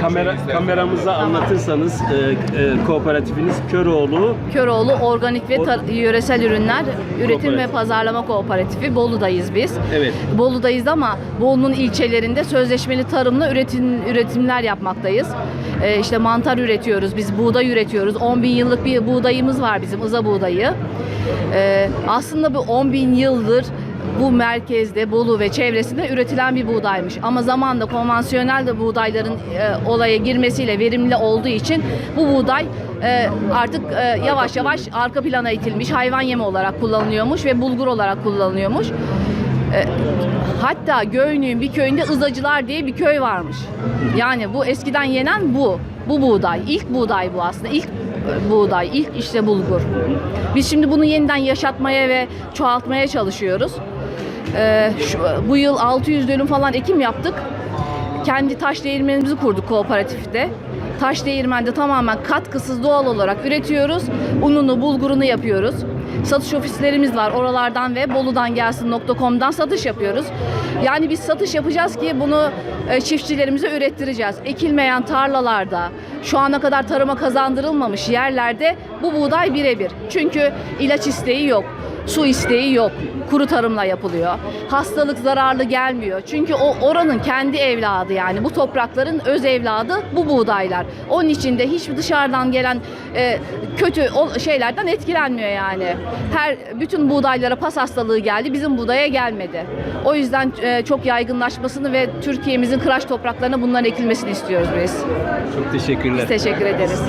kamera kameramıza anlatırsanız e, e, kooperatifiniz Köroğlu Köroğlu Organik ve Tar- Yöresel Ürünler Üretim ve Kooperatif. Pazarlama Kooperatifi Bolu'dayız biz. Evet. Bolu'dayız ama Bolu'nun ilçelerinde sözleşmeli tarımla üretim üretimler yapmaktayız. Ee, işte mantar üretiyoruz, biz buğday üretiyoruz. 10 bin yıllık bir buğdayımız var bizim, ıza buğdayı. Ee, aslında bu 10 bin yıldır bu merkezde, Bolu ve çevresinde üretilen bir buğdaymış. Ama zamanla konvansiyonel de buğdayların e, olaya girmesiyle verimli olduğu için bu buğday e, artık e, yavaş yavaş arka plana itilmiş, hayvan yemi olarak kullanılıyormuş ve bulgur olarak kullanılıyormuş. E, hatta Göynük'ün bir köyünde Izacılar diye bir köy varmış. Yani bu eskiden yenen bu. Bu buğday. İlk buğday bu aslında. İlk e, buğday, ilk işte bulgur. Biz şimdi bunu yeniden yaşatmaya ve çoğaltmaya çalışıyoruz. E, şu, bu yıl 600 dönüm falan ekim yaptık. Kendi taş değirmenimizi kurduk kooperatifte. Taş değirmende tamamen katkısız doğal olarak üretiyoruz. Ununu, bulgurunu yapıyoruz. Satış ofislerimiz var. Oralardan ve boludan gelsin.com'dan satış yapıyoruz. Yani biz satış yapacağız ki bunu e, çiftçilerimize ürettireceğiz. Ekilmeyen tarlalarda, şu ana kadar tarıma kazandırılmamış yerlerde bu buğday birebir. Çünkü ilaç isteği yok, su isteği yok. Kuru tarımla yapılıyor. Hastalık zararlı gelmiyor. Çünkü o oranın kendi evladı yani bu toprakların öz evladı bu buğdaylar. Onun için de hiç dışarıdan gelen e, kötü şeylerden etkilenmiyor yani. Her bütün buğdaylara pas hastalığı geldi, bizim buğdaya gelmedi. O yüzden e, çok yaygınlaşmasını ve Türkiye'mizin kıraç topraklarına bunların ekilmesini istiyoruz biz. çok teşekkürler. Biz teşekkür ederiz.